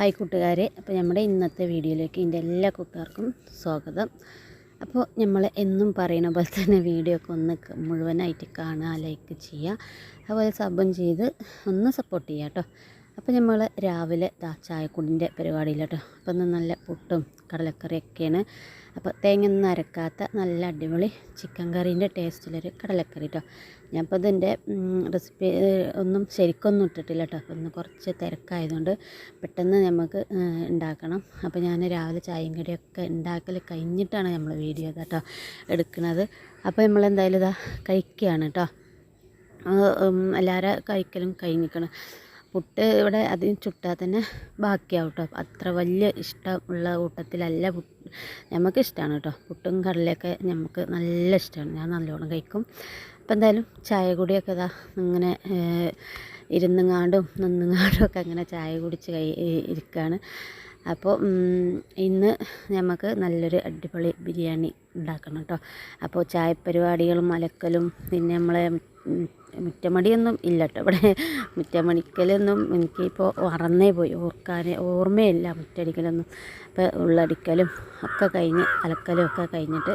Hi കൂട്ടുകാരെ. അപ്പോൾ നമ്മുടെ ഇന്നത്തെ വീഡിയോയിലേക്ക് എന്റെ എല്ലാ കൂട്ടുകാർക്കും സ്വാഗതം. അപ്പോൾ നമ്മൾ എന്നും പറയുന്ന പോലെ തന്നെ വീഡിയോ ഒക്കെ ഒന്ന് മുഴുവനായിട്ട് കാണുക ലൈക്ക് ചെയ്യുക. അതുപോലെ സബും ചെയ്ത് ഒന്ന് സപ്പോർട്ട് ചെയ്യുക കേട്ടോ. അപ്പോൾ നമ്മൾ രാവിലെ ദാ ചായക്കുടിന്റെ പരിപാടിയിലാട്ടോ. അപ്പോൾ ഇന്ന് നല്ല പുട്ടും കടലക്കറിയൊക്കെയാണ്. അപ്പോൾ തേങ്ങ ഒന്നും അരക്കാത്ത നല്ല അടിപൊളി ചിക്കൻ കറീന്റെ ടേസ്റ്റിലൊരു കടലക്കറി കേട്ടോ ഞാനിപ്പോൾ ഇതിന്റെ റെസിപ്പി ഒന്നും ശരിക്കൊന്നും ഇട്ടിട്ടില്ല കേട്ടോ അപ്പോൾ ഇന്ന് കുറച്ച് തിരക്കായതുകൊണ്ട് പെട്ടെന്ന് നമുക്ക് ഉണ്ടാക്കണം അപ്പോൾ ഞാൻ രാവിലെ ചായയും കടിയൊക്കെ ഉണ്ടാക്കൽ കഴിഞ്ഞിട്ടാണ് നമ്മൾ വീഡിയോ കേട്ടോ എടുക്കുന്നത് അപ്പോൾ നമ്മൾ എന്തായാലും ഇതാ കഴിക്കുകയാണ് കേട്ടോ എല്ലാവരും കഴിക്കലും കഴിഞ്ഞിരിക്കണം പുട്ട് ഇവിടെ അതിന് ചുട്ടാൽ തന്നെ ബാക്കിയാവും കേട്ടോ അത്ര വലിയ ഇഷ്ടമുള്ള കൂട്ടത്തിലല്ല പുട്ട് നമുക്ക് ഇഷ്ടമാണ് കേട്ടോ. പുട്ടും കടലയൊക്കെ നമുക്ക് നല്ല ഇഷ്ടമാണ് ഞാൻ നല്ലോണം കഴിക്കും. അപ്പം എന്തായാലും ചായ കൂടിയൊക്കെ ഇതാ ഇങ്ങനെ ഇരുന്നുങ്ങാണ്ടും നിന്നുങ്ങാണ്ടും ഒക്കെ അങ്ങനെ ചായ കുടിച്ച് കൈ ഇരിക്കുകയാണ് അപ്പോൾ ഇന്ന് നമുക്ക് നല്ലൊരു അടിപൊളി ബിരിയാണി ഉണ്ടാക്കണം കേട്ടോ. അപ്പോൾ ചായ പരിപാടികളും അലക്കലും പിന്നെ നമ്മളെ മുറ്റമടിയൊന്നും ഇല്ല കേട്ടോ ഇവിടെ മുറ്റമടിക്കലൊന്നും എനിക്കിപ്പോൾ മറന്നേ പോയി. ഓർക്കാൻ ഓർമ്മയില്ല മുറ്റടിക്കലൊന്നും. ഇപ്പോൾ ഉള്ളടിക്കലും ഒക്കെ കഴിഞ്ഞ് അലക്കലും ഒക്കെ കഴിഞ്ഞിട്ട്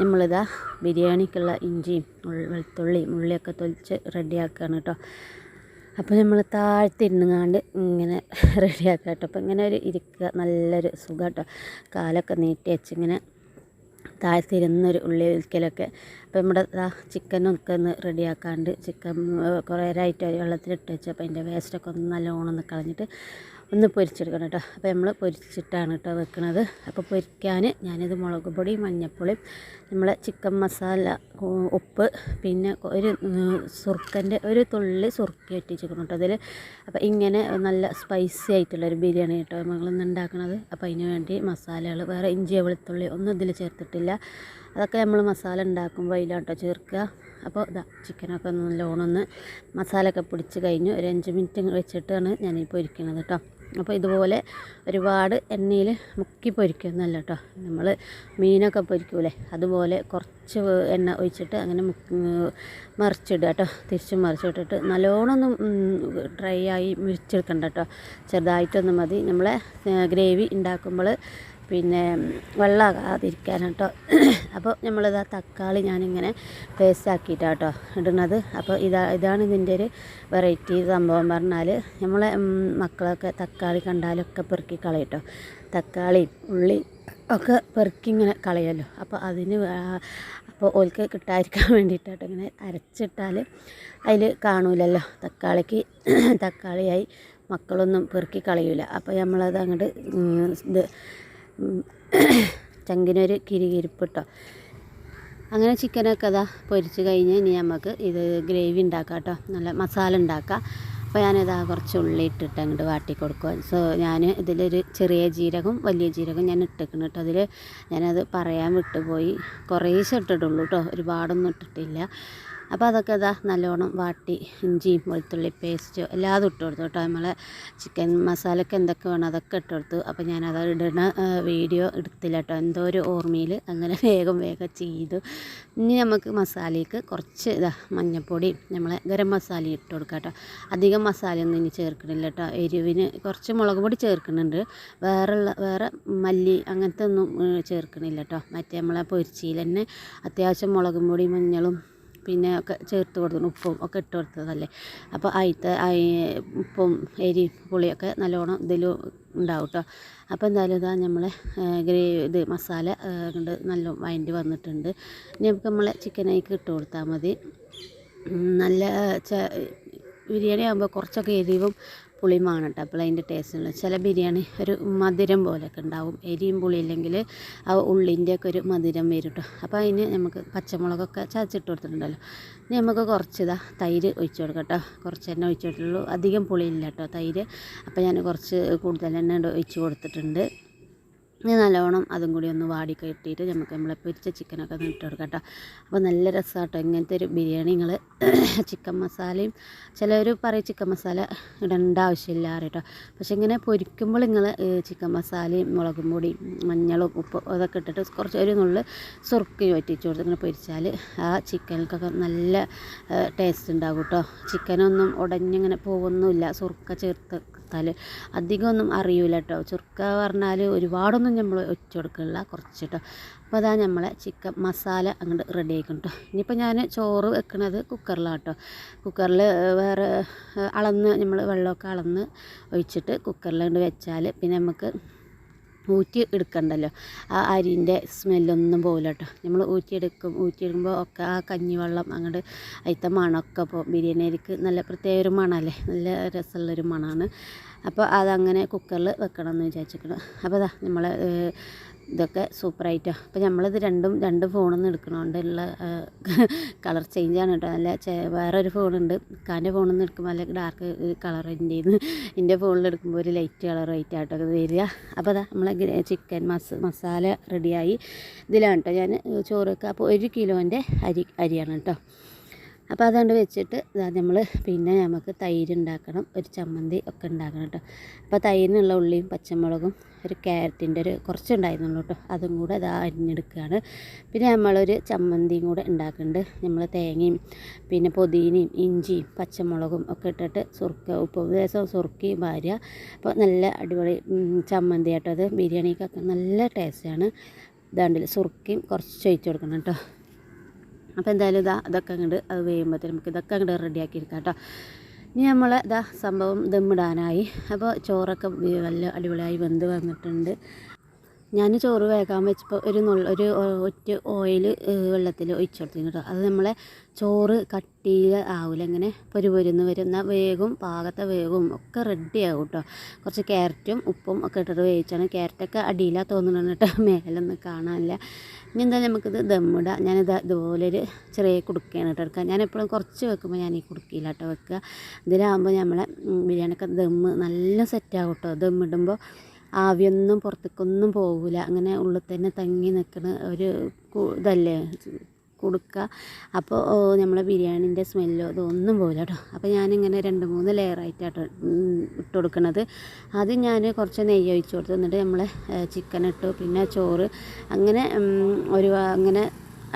നമ്മളിതാ ബിരിയാണിക്കുള്ള ഇഞ്ചിയും വെളുത്തുള്ളിയും ഉള്ളിയൊക്കെ തൊലിച്ച് റെഡിയാക്കുകയാണ് കേട്ടോ അപ്പോൾ നമ്മൾ താഴ്ത്തിരുന്നുങ്ങാണ്ട് ഇങ്ങനെ റെഡിയാക്കാം കേട്ടോ അപ്പോൾ ഇങ്ങനെ ഒരു ഇരിക്കുക. നല്ലൊരു സുഖം കേട്ടോ കാലൊക്കെ നീട്ടി വെച്ച് ഇങ്ങനെ താഴ്ത്തിരുന്നൊരു ഉള്ളി ഒരിക്കലൊക്കെ. അപ്പോൾ നമ്മുടെ ചിക്കനൊക്കെ ഒന്ന് റെഡിയാക്കാണ്ട് ചിക്കൻ കുറേ നേരമായിട്ട് വെള്ളത്തിലിട്ട് വെച്ചപ്പോൾ അതിന്റെ വേസ്റ്റൊക്കെ ഒന്ന് നല്ലോണം ഒന്ന് കളഞ്ഞിട്ട് ഒന്ന് പൊരിച്ചെടുക്കണം കേട്ടോ. അപ്പോൾ നമ്മൾ പൊരിച്ചിട്ടാണ് കേട്ടോ വെക്കുന്നത് അപ്പോൾ പൊരിക്കാൻ ഞാനിത് മുളക് പൊടി മഞ്ഞൾപ്പൊടിയും നമ്മളെ ചിക്കൻ മസാല ഉപ്പ് പിന്നെ ഒരു സുർക്കന്റെ ഒരു തുള്ളി സുർക്കി ഇട്ടിച്ചിരിക്കണം കേട്ടോ അതിൽ. അപ്പോൾ ഇങ്ങനെ നല്ല സ്പൈസി ആയിട്ടുള്ളൊരു ബിരിയാണി കേട്ടോ നമ്മളിന്ന് ഉണ്ടാക്കുന്നത് അപ്പോൾ അതിന് വേണ്ടി മസാലകൾ വേറെ ഇഞ്ചി വെളുത്തുള്ളി ഒന്നും ഇതിൽ ചേർത്തിട്ടില്ല. അതൊക്കെ നമ്മൾ മസാല ഉണ്ടാക്കുമ്പോൾ അതിലാട്ടോ ചേർക്കുക. അപ്പോൾ ഇതാ ചിക്കനൊക്കെ ഒന്ന് നല്ലോണം ഒന്ന് മസാലയൊക്കെ പിടിച്ച് കഴിഞ്ഞു. ഒരു അഞ്ച് മിനിറ്റ് വെച്ചിട്ടാണ് ഞാനിപ്പോൾ പൊരിക്കുന്നത് കേട്ടോ. അപ്പോൾ ഇതുപോലെ ഒരുപാട് എണ്ണയിൽ മുക്കി പൊരിക്കുന്നല്ല കേട്ടോ നമ്മൾ മീനൊക്കെ പൊരിക്കൂലേ. അതുപോലെ കുറച്ച് എണ്ണ ഒഴിച്ചിട്ട് അങ്ങനെ മറിച്ചിടുക കേട്ടോ. തിരിച്ച് മറിച്ചിട്ടിട്ട് നല്ലോണം ഡ്രൈ ആയി മുരിച്ചെടുക്കണ്ട കേട്ടോ. ചെറുതായിട്ടൊന്നും മതി. നമ്മളെ ഗ്രേവി ഉണ്ടാക്കുമ്പോൾ പിന്നെ വെള്ളമാകാതിരിക്കാൻ കേട്ടോ. അപ്പോൾ നമ്മളിതാ തക്കാളി ഞാനിങ്ങനെ പേസ്റ്റ് ആക്കിയിട്ടാണ് കേട്ടോ ഇടുന്നത്. അപ്പോൾ ഇതാ ഇതാണ് ഇതിന്റെ ഒരു വെറൈറ്റി സംഭവം പറഞ്ഞാൽ നമ്മളെ മക്കളൊക്കെ തക്കാളി കണ്ടാലൊക്കെ പെറുക്കി കളയട്ടോ. തക്കാളി ഉള്ളി ഒക്കെ പെറുക്കി ഇങ്ങനെ കളയല്ലോ അപ്പോൾ അതിന് അപ്പോൾ ഓൽക്ക് കിട്ടാതിരിക്കാൻ വേണ്ടിയിട്ടാട്ടോ ഇങ്ങനെ അരച്ചിട്ടാൽ അതിൽ കാണൂലല്ലോ. തക്കാളിക്ക് തക്കാളിയായി മക്കളൊന്നും പെറുക്കി കളയൂല. അപ്പോൾ നമ്മളത് അങ്ങോട്ട് ഇത് ചങ്കിനൊരു കിരികിരിപ്പ് കേട്ടോ അങ്ങനെ ചിക്കനൊക്കെ അതാ പൊരിച്ച് കഴിഞ്ഞ് ഇനി നമുക്ക് ഇത് ഗ്രേവി ഉണ്ടാക്കാം കേട്ടോ നല്ല മസാല ഉണ്ടാക്കാം. അപ്പോൾ ഞാനിതാ കുറച്ച് ഉള്ളി ഇട്ടിട്ട് അങ്ങോട്ട് വാട്ടി കൊടുക്കുക സോ ഞാൻ ഇതിലൊരു ചെറിയ ജീരകം വലിയ ജീരകം ഞാൻ ഇട്ടേക്കണം കേട്ടോ. അതിൽ ഞാനത് പറയാൻ വിട്ടുപോയി. കുറേശ്ശെ ഇട്ടിട്ടുള്ളൂ കേട്ടോ. ഒരുപാടൊന്നും ഇട്ടിട്ടില്ല. അപ്പോൾ അതൊക്കെ ഇതാ നല്ലോണം വാട്ടി ഇഞ്ചിയും വെളുത്തുള്ളി പേസ്റ്റ് എല്ലാതും ഇട്ട് കൊടുത്തു കേട്ടോ. നമ്മളെ ചിക്കൻ മസാലയ്ക്ക് എന്തൊക്കെ വേണം അതൊക്കെ ഇട്ട് കൊടുത്തു. അപ്പോൾ ഞാനത് ആ, വീഡിയോ എടുത്തില്ല കേട്ടോ. എന്തോ ഒരു ഓർമ്മയിൽ അങ്ങനെ വേഗം വേഗം ചെയ്തു. ഇനി നമുക്ക് മസാലയ്ക്ക് കുറച്ച് ഇതാ മഞ്ഞൾപ്പൊടി നമ്മളെ ഗരം മസാല ഇട്ട് കൊടുക്കാം കേട്ടോ. അധികം മസാലയൊന്നും ഇനി ചേർക്കണില്ല കേട്ടോ. എരിവിന് കുറച്ച് മുളക് പൊടി ചേർക്കുന്നുണ്ട്. വേറെയുള്ള വേറെ മല്ലി അങ്ങനത്തെ ഒന്നും ചേർക്കണില്ല കേട്ടോ. മറ്റേ നമ്മളെ പൊരിച്ചിയിൽ തന്നെ അത്യാവശ്യം മുളകും പൊടി മഞ്ഞളും പിന്നെ ഒക്കെ ചേർത്ത് കൊടുത്തു. ഉപ്പും ഒക്കെ ഇട്ട് കൊടുത്തതല്ലേ. അപ്പോൾ അതിത്തെ ഉപ്പും എരി പുളിയൊക്കെ നല്ലോണം ഇതിൽ ഉണ്ടാവും കേട്ടോ അപ്പോൾ എന്തായാലും ഇതാ നമ്മളെ ഗ്രേവി ഇത് മസാല കൊണ്ട് നല്ല വഴണ്ടി വന്നിട്ടുണ്ട്. ഇനി നമുക്ക് നമ്മളെ ചിക്കനേക്ക് ഇട്ട് കൊടുത്താൽ മതി. നല്ല ച ബിരിയാണി ആകുമ്പോൾ കുറച്ചൊക്കെ എരിവും പുളിയുമാണ് കേട്ടോ. അപ്പോൾ അതിന്റെ ടേസ്റ്റ് ഉള്ളത് ചില ബിരിയാണി ഒരു മധുരം പോലെയൊക്കെ ഉണ്ടാവും. എരിയും പുളിയില്ലെങ്കിൽ ആ ഉള്ളിന്റെ ഒക്കെ ഒരു മധുരം വരും കേട്ടോ. അപ്പോൾ അതിന് നമുക്ക് പച്ചമുളകൊക്കെ ചതച്ചിട്ട് കൊടുത്തിട്ടുണ്ടല്ലോ. ഇനി നമുക്ക് കുറച്ച് ഇതാ തൈര് ഒഴിച്ച് കൊടുക്കാം കേട്ടോ. കുറച്ച് എണ്ണ ഒഴിച്ച് അധികം പുളിയില്ല കേട്ടോ തൈര്. അപ്പോൾ ഞാൻ കുറച്ച് കൂടുതൽ എണ്ണ ഒഴിച്ച് കൊടുത്തിട്ടുണ്ട്. ഇനി നല്ലോണം അതും കൂടി ഒന്ന് വാടി കെട്ടിയിട്ട് നമുക്ക് നമ്മളെ പൊരിച്ച ചിക്കനൊക്കെ ഒന്ന് ഇട്ട് കൊടുക്കാം കേട്ടോ. അപ്പോൾ നല്ല രസമാട്ടോ ഇങ്ങനത്തെ ഒരു ബിരിയാണി. നിങ്ങൾ ചിക്കൻ മസാലയും ചിലർ പറയും ചിക്കൻ മസാല ഇടേണ്ട ആവശ്യമില്ല കേട്ടോ പക്ഷെ ഇങ്ങനെ പൊരിക്കുമ്പോൾ നിങ്ങൾ ചിക്കൻ മസാലയും മുളകും പൊടിയും മഞ്ഞളും ഉപ്പ് അതൊക്കെ ഇട്ടിട്ട് കുറച്ച് ഒരു നുള്ളിൽ സുറുക്കി വറ്റിച്ച് കൊടുത്ത് ഇങ്ങനെ പൊരിച്ചാൽ ആ ചിക്കനൊക്കെ നല്ല ടേസ്റ്റ് ഉണ്ടാകും കേട്ടോ. ചിക്കനൊന്നും ഉടഞ്ഞിങ്ങനെ പോകുന്നുമില്ല സുറുക്ക ചേർത്ത് വറുത്താൽ അധികമൊന്നും അറിയില്ല കേട്ടോ ചുരുക്ക പറഞ്ഞാൽ ഒരുപാടൊന്നും നമ്മൾ ഒച്ച കൊടുക്കില്ല കുറച്ച് കേട്ടോ അപ്പോൾ അതാ നമ്മളെ ചിക്കൻ മസാല അങ്ങോട്ട് റെഡി ആയിക്കും കേട്ടോ ഇനിയിപ്പോൾ ഞാൻ ചോറ് വെക്കുന്നത് കുക്കറിലാണ് കേട്ടോ കുക്കറിൽ വേറെ അളന്ന് നമ്മൾ വെള്ളമൊക്കെ അളന്ന് ഒഴിച്ചിട്ട് കുക്കറിൽ കൊണ്ട് വെച്ചാൽ പിന്നെ നമുക്ക് ഊറ്റി എടുക്കണ്ടല്ലോ. ആ അരിന്റെ സ്മെല്ലൊന്നും പോകില്ല കേട്ടോ നമ്മൾ ഊറ്റിയെടുക്കും ഊറ്റിയെടുക്കുമ്പോൾ ഒക്കെ ആ കഞ്ഞിവെള്ളം അങ്ങോട്ട് അതിലത്തെ മണമൊക്കെ ഇപ്പോൾ ബിരിയാണി അരിക്ക് നല്ല പ്രത്യേക ഒരു മണമല്ലേ? നല്ല രസമുള്ളൊരു മണമാണ്. അപ്പോൾ അതങ്ങനെ കുക്കറിൽ വെക്കണം എന്ന് വിചാരിച്ചിരിക്കണം അപ്പോൾ അതാ നമ്മൾ ഇതൊക്കെ സൂപ്പറായിട്ടാണ് അപ്പോൾ നമ്മളിത് രണ്ടും രണ്ട് ഫോണിൽ നിന്ന് എടുക്കണോണ്ടുള്ള കളർ ചേഞ്ചാണ് കേട്ടോ. നല്ല വേറൊരു ഫോണുണ്ട്. കാന്റെ ഫോണിൽ നിന്ന് എടുക്കുമ്പോൾ നല്ല ഡാർക്ക് കളർ എന്റെ എന്റെ ഫോണിൽ എടുക്കുമ്പോൾ ഒരു ലൈറ്റ് കളർ വൈറ്റ് കേട്ടോ വരിക. അപ്പോൾ അതാ നമ്മളെ ചിക്കൻ മസ മസാല റെഡിയായി ഇതിലാണ് കേട്ടോ ഞാൻ ചോറ് വെക്കുക അപ്പോൾ ഒരു കിലോന്റെ അരി അരിയാണ് കേട്ടോ. അപ്പോൾ അതുകൊണ്ട് വെച്ചിട്ട് നമ്മൾ പിന്നെ നമുക്ക് തൈര് ഉണ്ടാക്കണം ഒരു ചമ്മന്തി ഒക്കെ ഉണ്ടാക്കണം കേട്ടോ അപ്പോൾ തൈരിനുള്ള ഉള്ളിയും പച്ചമുളകും ഒരു ക്യാരറ്റിന്റെ ഒരു കുറച്ചുണ്ടായിരുന്നുള്ളൂ കേട്ടോ അതും കൂടെ ഇതാ അരിഞ്ഞെടുക്കുകയാണ് പിന്നെ നമ്മളൊരു ചമ്മന്തിയും കൂടെ ഉണ്ടാക്കുന്നുണ്ട് നമ്മൾ തേങ്ങയും പിന്നെ പുതിനയും ഇഞ്ചിയും പച്ചമുളകും ഒക്കെ ഇട്ടിട്ട് സുർക്ക ഉപ്പ് ദിവസം സുർക്കി ഭാര്യ അപ്പോൾ നല്ല അടിപൊളി ചമ്മന്തി കേട്ടോ അത്. ബിരിയാണിക്കൊക്കെ നല്ല ടേസ്റ്റാണ്. ഇതാണ്ടിൽ സുർക്കയും കുറച്ച് ഒഴിച്ച് കൊടുക്കണം കേട്ടോ അപ്പോൾ എന്തായാലും ഇതാ ഇതൊക്കെ അങ്ങോട്ട് അത് വേയുമ്പോഴത്തേക്കും നമുക്ക് ഇതൊക്കെ അങ്ങോട്ട് റെഡിയാക്കി എടുക്കാം കേട്ടോ. ഇനി നമ്മൾ ഇതാ സംഭവം ദമ്മിടാനായി. അപ്പോൾ ചോറൊക്കെ നല്ല അടിപൊളിയായി വെന്ത് വന്നിട്ടുണ്ട്. ഞാൻ ചോറ് വേകാൻ വെച്ചപ്പോൾ ഒരു നുള്ള ഒരു ഒറ്റ ഓയിൽ വെള്ളത്തിൽ ഒഴിച്ചെടുത്തിരുന്നു കേട്ടോ. അത് നമ്മളെ ചോറ് കട്ടിയിൽ ആവില്ല ഇങ്ങനെ പൊരു പൊരുന്ന് വരുന്ന വേഗം പാകത്തെ വേഗവും ഒക്കെ റെഡി ആവും കേട്ടോ. കുറച്ച് ക്യാരറ്റും ഉപ്പും ഒക്കെ ഇട്ടിട്ട് വേവിച്ചാണ്. ക്യാരറ്റൊക്കെ അടിയിലാണ് തോന്നുന്നുണ്ട് കേട്ടോ. മേലൊന്നും കാണാനില്ല. ഇനി എന്താ നമുക്കിത് ദമ്മിടാം ഞാനിത് ഇതുപോലൊരു ചെറിയ കുടുക്കയാണ് കേട്ടോ എടുക്കുക ഞാൻ എപ്പോഴും കുറച്ച് വെക്കുമ്പോൾ ഞാൻ ഈ കുടുക്കിയില്ല കേട്ടോ വെക്കുക. ഇതിലാകുമ്പോൾ നമ്മളെ ബിരിയാണിയൊക്കെ ദമ്മ് നല്ല സെറ്റാകും കേട്ടോ. ദമ്മിടുമ്പോൾ ആവിയൊന്നും പുറത്തേക്കൊന്നും പോകില്ല അങ്ങനെ ഉള്ളിൽ തന്നെ തങ്ങി നിൽക്കുന്ന ഒരു ഇതല്ലേ? കൊടുക്കുക അപ്പോൾ നമ്മളെ ബിരിയാണീന്റെ സ്മെല്ലോ ഇതൊന്നും പോകില്ല കേട്ടോ അപ്പോൾ ഞാനിങ്ങനെ രണ്ട് മൂന്ന് ലെയറായിട്ടാട്ടോ ഇട്ട് കൊടുക്കണത്. ആദ്യം ഞാൻ കുറച്ച് നെയ്യ് ഒഴിച്ച് കൊടുത്തു എന്നിട്ട് നമ്മൾ ചിക്കൻ ഇട്ടു പിന്നെ ചോറ്. അങ്ങനെ ഒരു അങ്ങനെ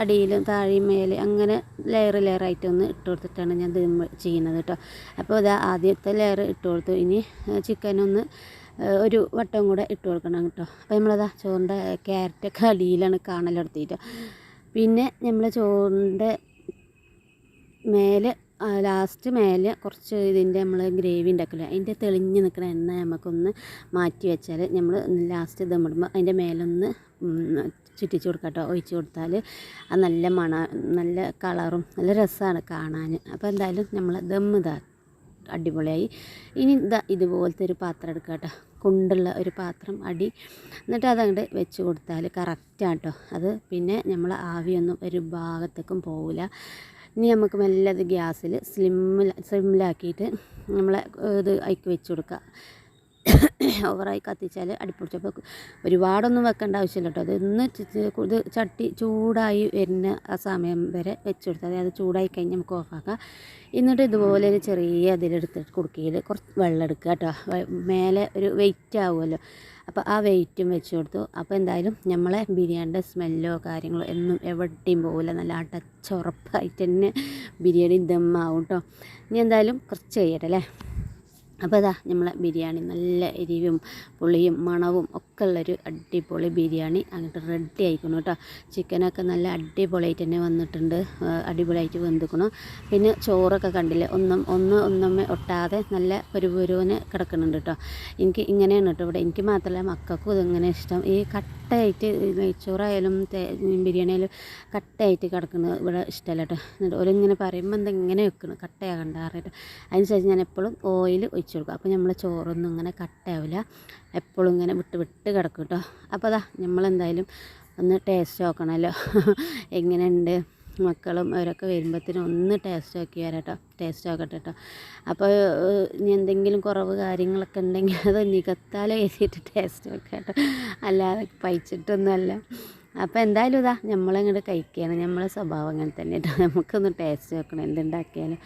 അടിയിലും താഴെയും മേലെ അങ്ങനെ ലെയർ ലെയറായിട്ട് ഒന്ന് ഇട്ട് കൊടുത്തിട്ടാണ് ഞാൻ ചെയ്യുന്നത് കേട്ടോ അപ്പോൾ ഇത് ആദ്യത്തെ ലെയർ ഇട്ട് കൊടുത്തു. ഇനി ചിക്കനൊന്ന് ഒരു വട്ടം കൂടെ ഇട്ട് കൊടുക്കണം കേട്ടോ. അപ്പോൾ നമ്മളതാ ചോറിന്റെ ക്യാരറ്റൊക്കെ അടിയിലാണ് കാണലെടുത്തിട്ട് പിന്നെ നമ്മൾ ചോറിന്റെ മേലെ ലാസ്റ്റ് മേലെ കുറച്ച് ഇതിന്റെ നമ്മൾ ഗ്രേവി ഉണ്ടാക്കില്ല അതിന്റെ തെളിഞ്ഞ് നിൽക്കുന്ന എണ്ണ നമുക്കൊന്ന് മാറ്റി വെച്ചാൽ നമ്മൾ ലാസ്റ്റ് ദമ്മിടുമ്പോൾ അതിന്റെ മേലൊന്ന് ചുറ്റിച്ച് കൊടുക്കാം കേട്ടോ ഒഴിച്ച് കൊടുത്താൽ അത് നല്ല മണ നല്ല കളറും നല്ല രസമാണ് കാണാൻ അപ്പോൾ എന്തായാലും നമ്മൾ ദമ്മ് ഇതാ അടിപൊളിയായി. ഇനി ഇതാ ഇതുപോലത്തെ ഒരു പാത്രം എടുക്കുക കേട്ടോ. കുണ്ടുള്ള ഒരു പാത്രം അടി. എന്നിട്ട് അതങ്ങോട്ട് വെച്ച് കൊടുത്താൽ കറക്റ്റാണ് കേട്ടോ. അത് പിന്നെ നമ്മൾ ആവിയൊന്നും ഒരു ഭാഗത്തേക്കും പോവില്ല ഇനി നമുക്ക് മെല്ലെ ഗ്യാസിൽ സ്ലിമ്മിൽ സ്ലിമ്മിലാക്കിയിട്ട് നമ്മളെ ഇത് അയക്ക് വെച്ച് കൊടുക്കുക ഓവറായി കത്തിച്ചാൽ അടിപ്പൊടിച്ചപ്പോൾ ഒരുപാടൊന്നും വെക്കേണ്ട ആവശ്യമില്ല കേട്ടോ അതൊന്ന് ഇത് ചട്ടി ചൂടായി വരുന്ന ആ സമയം വരെ വെച്ച് കൊടുത്താൽ അത് ചൂടായി കഴിഞ്ഞ് നമുക്ക് ഓഫാക്കാം എന്നിട്ട് ഇതുപോലെ ഒരു ചെറിയ അതിലെടുത്ത് കുടുക്കിയിൽ കുറച്ച് വെള്ളം എടുക്കുക കേട്ടോ മേലെ ഒരു വെയിറ്റ് ആവുമല്ലോ. അപ്പോൾ ആ വെയിറ്റും വെച്ച് കൊടുത്തു. അപ്പോൾ എന്തായാലും നമ്മളെ ബിരിയാണിന്റെ സ്മെല്ലോ കാര്യങ്ങളോ എന്നും എവിടെയും പോകില്ല നല്ല അടച്ചുറപ്പായിട്ട് തന്നെ ബിരിയാണി ദമ്മാവും കേട്ടോ ഇനി എന്തായാലും കുറച്ച് കഴിയട്ടെ അല്ലേ? അപ്പോൾ ഇതാ നമ്മളെ ബിരിയാണി നല്ല എരിവും പുളിയും മണവും ഒക്കെ അടിപൊളി ബിരിയാണി. അങ്ങോട്ട് റെഡി ആയിക്കണം കേട്ടോ ചിക്കനൊക്കെ നല്ല അടിപൊളിയായിട്ട് തന്നെ വന്നിട്ടുണ്ട്. അടിപൊളിയായിട്ട് വെന്തിക്കണം. പിന്നെ ചോറൊക്കെ കണ്ടില്ലേ? ഒന്നും ഒന്ന് ഒന്നമ്മ ഒട്ടാതെ നല്ല ഒരു പുരുവിന് കിടക്കുന്നുണ്ട് കേട്ടോ എനിക്ക് ഇങ്ങനെയാണ് കേട്ടോ ഇവിടെ. എനിക്ക് മാത്രമല്ല മക്കൾക്കും ഇതിങ്ങനെ ഇഷ്ടം. ഈ കട്ടയായിട്ട് നെയ്ച്ചോറായാലും തേ- ബിരിയാണിയായാലും കട്ടയായിട്ട് കിടക്കുന്നത് ഇവിടെ ഇഷ്ടമല്ല കേട്ടോ എന്നിട്ട് ഓരിങ്ങനെ പറയുമ്പോൾ എന്താ ഇങ്ങനെ വെക്കണം? കട്ടയാകണ്ട പറഞ്ഞിട്ട് അതിനുശേഷം ഞാൻ എപ്പോഴും ഓയിൽ ഒഴിച്ചു കൊടുക്കും. അപ്പോൾ നമ്മൾ ചോറൊന്നും ഇങ്ങനെ കട്ടയാവില്ല എപ്പോഴും ഇങ്ങനെ വിട്ട് വിട്ട് കിടക്കും കേട്ടോ അപ്പോൾ അതാ നമ്മളെന്തായാലും ഒന്ന് ടേസ്റ്റ് നോക്കണമല്ലോ എങ്ങനെയുണ്ട് മക്കളും അവരൊക്കെ വരുമ്പോഴത്തേനും ഒന്ന് ടേസ്റ്റ് നോക്കി വരാം കേട്ടോ ടേസ്റ്റ് നോക്കട്ടെ കേട്ടോ അപ്പോൾ ഇനി എന്തെങ്കിലും കുറവ് കാര്യങ്ങളൊക്കെ ഉണ്ടെങ്കിൽ അത് നികത്താലോ എഴുതിയിട്ട് ടേസ്റ്റ് നോക്കാം കേട്ടോ അല്ലാതെ പഴിച്ചിട്ടൊന്നുമല്ല. അപ്പോൾ എന്തായാലും ഇതാ നമ്മളങ്ങോട്ട് കഴിക്കുകയാണ്. നമ്മളെ സ്വഭാവം അങ്ങനെ തന്നെ കേട്ടോ നമുക്കൊന്ന് ടേസ്റ്റ് നോക്കണം എന്തുണ്ടാക്കിയാലും.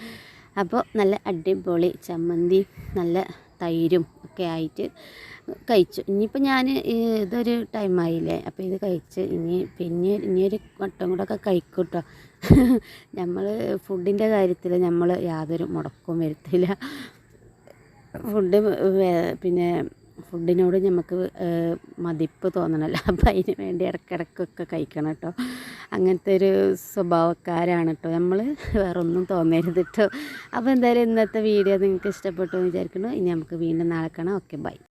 അപ്പോൾ നല്ല അടിപൊളി ചമ്മന്തി നല്ല തൈരും ഒക്കെ ആയിട്ട് കഴിച്ചു. ഇനിയിപ്പോൾ ഞാൻ ഇതൊരു ടൈമായില്ലേ അപ്പോൾ ഇത് കഴിച്ച് ഇനി പിന്നെ ഇനിയൊരു വട്ടം കൂടെ ഒക്കെ കഴിക്കും കേട്ടോ നമ്മൾ ഫുഡിന്റെ കാര്യത്തിൽ നമ്മൾ യാതൊരു മുടക്കവും വരുത്തില്ല. ഫുഡ് പിന്നെ ഫുഡിനോട് നമുക്ക് മതിപ്പ് തോന്നണല്ല. അപ്പം അതിന് വേണ്ടി ഇടയ്ക്കിടയ്ക്കൊക്കെ കഴിക്കണം കേട്ടോ അങ്ങനത്തെ ഒരു സ്വഭാവക്കാരാണ് കേട്ടോ നമ്മൾ വേറെ ഒന്നും തോന്നരുത് കേട്ടോ അപ്പോൾ എന്തായാലും ഇന്നത്തെ വീഡിയോ നിങ്ങൾക്ക് ഇഷ്ടപ്പെട്ടു എന്ന് വിചാരിക്കുന്നു. ഇനി നമുക്ക് വീണ്ടും നാളെ കാണാം. Okay bye.